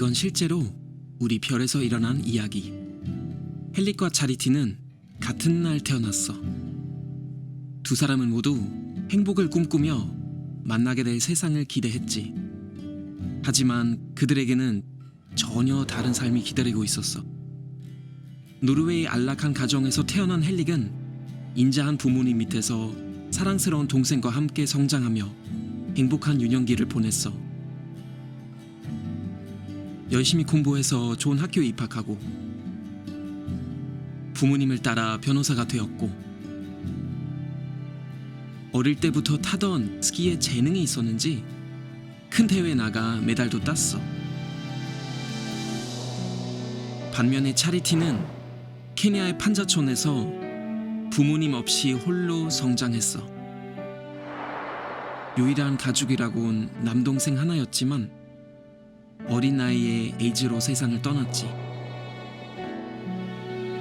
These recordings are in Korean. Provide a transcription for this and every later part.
이건 실제로 우리 별에서 일어난 이야기. 헬릭과 차리티는 같은 날 태어났어. 두 사람은 모두 행복을 꿈꾸며 만나게 될 세상을 기대했지. 하지만 그들에게는 전혀 다른 삶이 기다리고 있었어. 노르웨이 안락한 가정에서 태어난 헬릭은 인자한 부모님 밑에서 사랑스러운 동생과 함께 성장하며 행복한 유년기를 보냈어. 열심히 공부해서 좋은 학교에 입학하고 부모님을 따라 변호사가 되었고 어릴 때부터 타던 스키에 재능이 있었는지 큰 대회에 나가 메달도 땄어. 반면에 차리티는 케냐의 판자촌에서 부모님 없이 홀로 성장했어. 유일한 가족이라곤 남동생 하나였지만 어린 나이에 에이즈로 세상을 떠났지.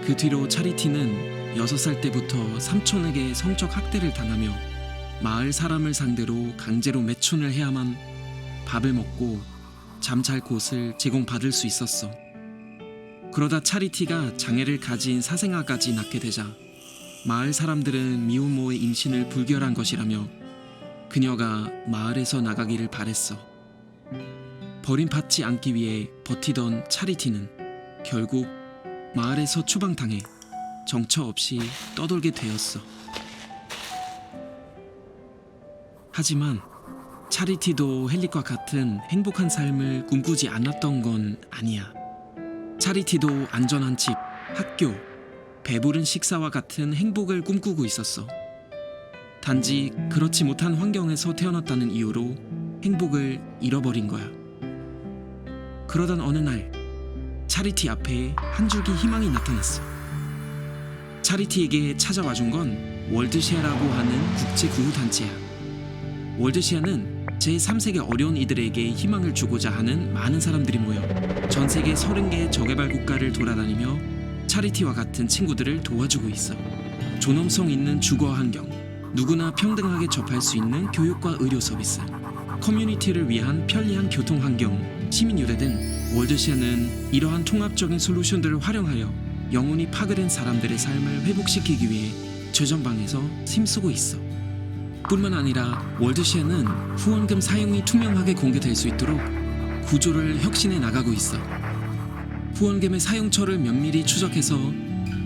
그 뒤로 차리티는 6살 때부터 삼촌에게 성적 학대를 당하며 마을 사람을 상대로 강제로 매춘을 해야만 밥을 먹고 잠잘 곳을 제공받을 수 있었어. 그러다 차리티가 장애를 가진 사생아까지 낳게 되자 마을 사람들은 미혼모의 임신을 불결한 것이라며 그녀가 마을에서 나가기를 바랬어. 버림받지 않기 위해 버티던 차리티는 결국 마을에서 추방당해 정처 없이 떠돌게 되었어. 하지만 차리티도 헬릭과 같은 행복한 삶을 꿈꾸지 않았던 건 아니야. 차리티도 안전한 집, 학교, 배부른 식사와 같은 행복을 꿈꾸고 있었어. 단지 그렇지 못한 환경에서 태어났다는 이유로 행복을 잃어버린 거야. 그러던 어느 날 차리티 앞에 한 줄기 희망이 나타났어. 차리티에게 찾아와 준 건 월드시아라고 하는 국제 구호 단체야. 월드시아는 제3세계 어려운 이들에게 희망을 주고자 하는 많은 사람들이 모여 전 세계 30개의 저개발 국가를 돌아다니며 차리티와 같은 친구들을 도와주고 있어. 존엄성 있는 주거 환경, 누구나 평등하게 접할 수 있는 교육과 의료 서비스, 커뮤니티를 위한 편리한 교통 환경, 시민 유대 등 월드시아는 이러한 통합적인 솔루션들을 활용하여 영혼이 파괴된 사람들의 삶을 회복시키기 위해 최전방에서 힘쓰고 있어. 뿐만 아니라 월드시아는 후원금 사용이 투명하게 공개될 수 있도록 구조를 혁신해 나가고 있어. 후원금의 사용처를 면밀히 추적해서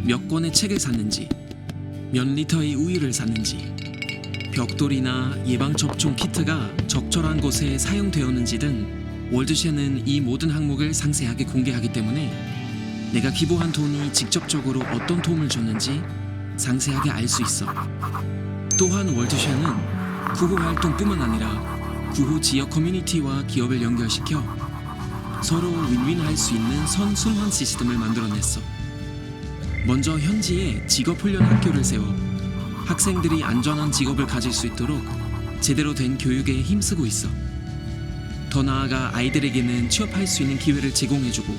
몇 권의 책을 샀는지, 몇 리터의 우유를 샀는지, 벽돌이나 예방접종 키트가 적절한 곳에 사용되었는지 등 월드시아는 이 모든 항목을 상세하게 공개하기 때문에 내가 기부한 돈이 직접적으로 어떤 도움을 줬는지 상세하게 알 수 있어. 또한 월드시아는 구호 활동뿐만 아니라 구호 지역 커뮤니티와 기업을 연결시켜 서로 윈윈할 수 있는 선순환 시스템을 만들어냈어. 먼저 현지에 직업훈련 학교를 세워 학생들이 안전한 직업을 가질 수 있도록 제대로 된 교육에 힘쓰고 있어. 더 나아가 아이들에게는 취업할 수 있는 기회를 제공해주고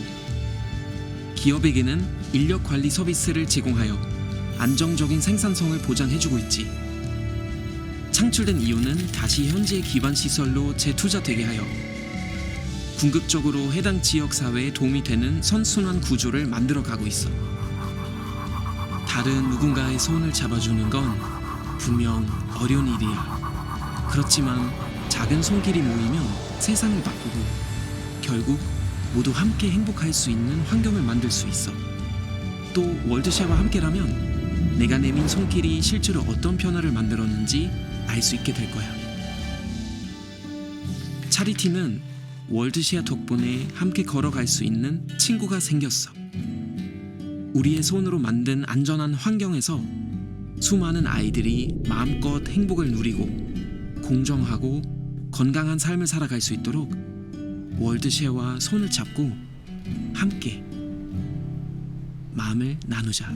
기업에게는 인력 관리 서비스를 제공하여 안정적인 생산성을 보장해주고 있지. 창출된 이유는 다시 현지의 기반 시설로 재투자되게 하여 궁극적으로 해당 지역 사회에 도움이 되는 선순환 구조를 만들어 가고 있어. 다른 누군가의 손을 잡아주는 건 분명 어려운 일이야. 그렇지만 작은 손길이 모이면 세상을 바꾸고 결국 모두 함께 행복할 수 있는 환경을 만들 수 있어. 또 월드샤와 함께라면 내가 내민 손길이 실제로 어떤 변화를 만들었는지 알 수 있게 될 거야. 차리티는 월드시아 덕분에 함께 걸어갈 수 있는 친구가 생겼어. 우리의 손으로 만든 안전한 환경에서 수많은 아이들이 마음껏 행복을 누리고 공정하고 건강한 삶을 살아갈 수 있도록 월드쉐어와 손을 잡고 함께 마음을 나누자.